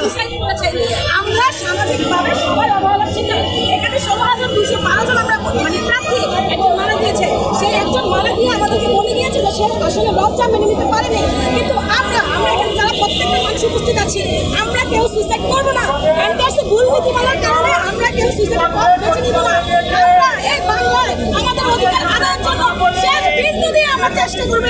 Suicide আমরা প্রত্যেকটা মানুষ উপস্থিত আছি আমরা কেউ সুইসাইড করব না অ্যান্টাসে ভুল নীতিমালার কারণে আমরা কেউ নিব না আমরা এই দিয়ে আমরা চেষ্টা করব।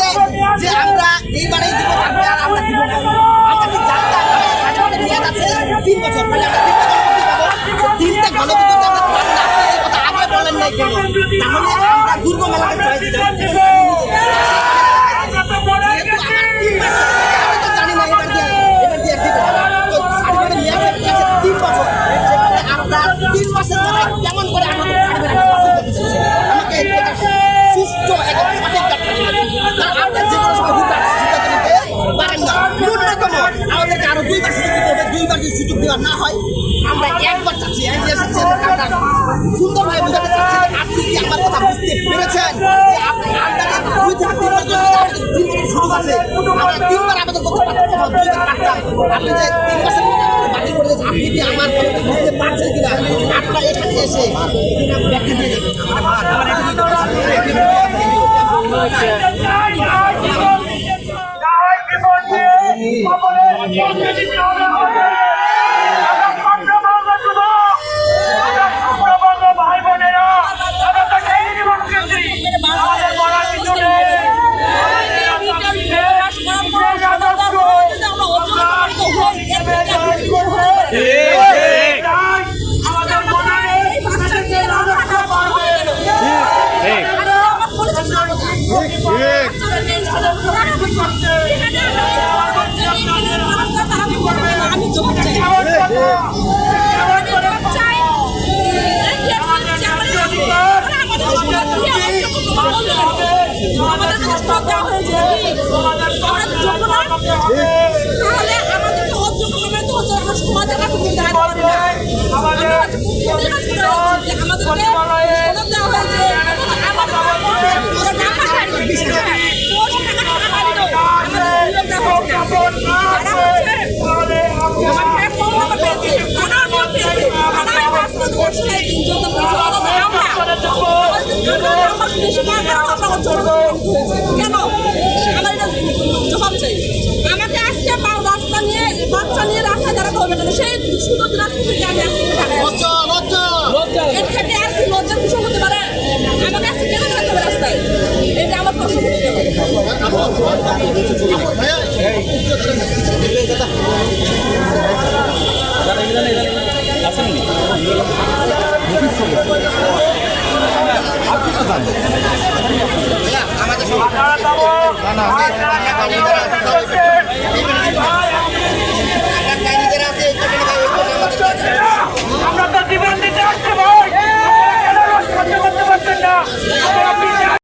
তো সার্টিফিকেট মেয়াদ আছে তিন বছর। সেখানে আমরা তিন মাসের মাথায় কেমন করে আমাকে সুষ্ঠু এবং সঠিক আপনার যে কোনো সময় হুট পারেন না। ন্যূনতম আমাদেরকে আরও দুইবার সুযোগ দিতে হবে। দুইবার যদি সুযোগ দেওয়া না হয় আমরা একবার চাচ্ছি আমরা সুন্দরভাবে বোঝাতে কি আমার কথা বুঝতে পেরেছেন যে আপনি আন্ডারে দুই থেকে যে তিন মাসের বাতিল করে দিয়েছেন আপনি কি আমার কথাটা বুঝতে পারছেন কিনা? আপনারা এখানে এসে আমাদের চাই আমাদের কাছে সব দেওয়া হয়েছে আমরা যোগ্য না তাহলে আমাদেরকে অযোগ্য প্রমাণিত হচ্ছে আমরা সমাজের কাছে কিন্তু হাত পারি না আমাদের আমাদেরকে সনদ দেওয়া হয়েছে আমাদের টাকা ছাড়ি দশ টাকা টাকা দিল আমাদের নিয়োগ দেওয়া হচ্ছে না। যারা হচ্ছে আমার ফ্যাট মহম্মদ পেয়েছে থানার মত পেয়েছে থানায় বাস্তব করছে না এই তিনজন তো পেয়েছে অথচ আমরা আমাদের জন্য আমরা বেশি টাকা কেন আমরা এটা জবাব চাই আমাকে আজকে বা- রাস্তা নিয়ে বাচ্চা নিয়ে রাস্তায় দাঁড়াতে হবে কেন সেই সুযোগ রাস্তা থেকে আমি আজকে এর থেকে আর কি লজ্জার বিষয় হতে পারে? আমাকে আজকে কেন দাঁড়াতে হবে রাস্তায়? এটা আমার প্রশ্ন। করতে হবে আপনারা যাব আপনারা